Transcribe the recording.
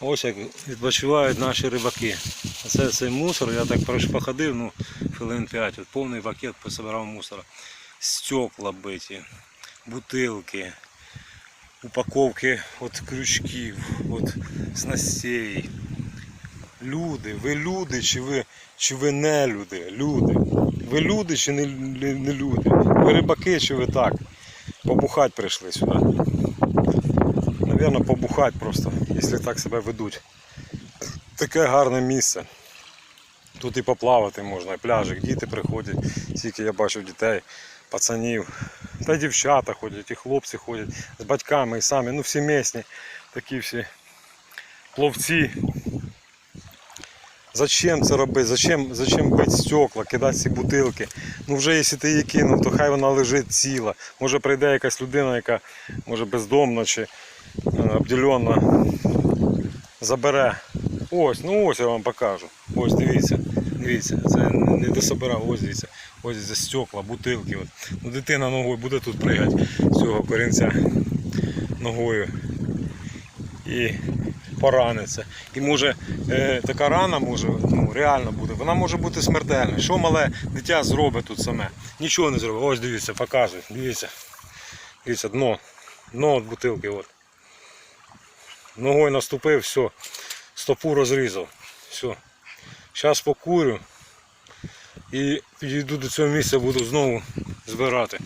Ось як відпочивають наші рибаки. Це цей мусор, я так походив, ну, хвилин 5, от повний пакет пособирав мусора. Стекла биті, бутилки, упаковки от крючків, от снастей. Люди, ви люди чи ви, чи ви не люди? Люди. Ви люди чи не, не, люди? Ви рибаки чи ви так? Побухать прийшли сюди. Навірно, побухать просто, якщо так себе ведуть. Таке гарне місце. Тут і поплавати можна, і пляжик, діти приходять, скільки я бачив дітей, пацанів. Та дівчата ходять, і хлопці ходять з батьками і самі, ну всі місні, такі всі пловці. Зачем це робити? Зачем, зачем бити стекла, кидати ці бутилки? Ну вже якщо ти її кинув, то хай вона лежить ціла. Може прийде якась людина, яка може бездомна чи обділена, забере. Ось, ну ось я вам покажу. Ось дивіться, дивіться, це не дособирав, ось дивіться, ось за стекла, бутилки. От. Ну, дитина ногою буде тут пригати з цього корінця ногою. І пораниться. І може е, така рана може ну, реально буде. Вона може бути смертельною. Що мале дитя зробить тут саме? Нічого не зробить. Ось дивіться, показує. Дивіться. Дивіться, дно. Дно від бутилки. От. Ногою наступив, все. Стопу розрізав. Все. Зараз покурю і підійду до цього місця, буду знову збирати.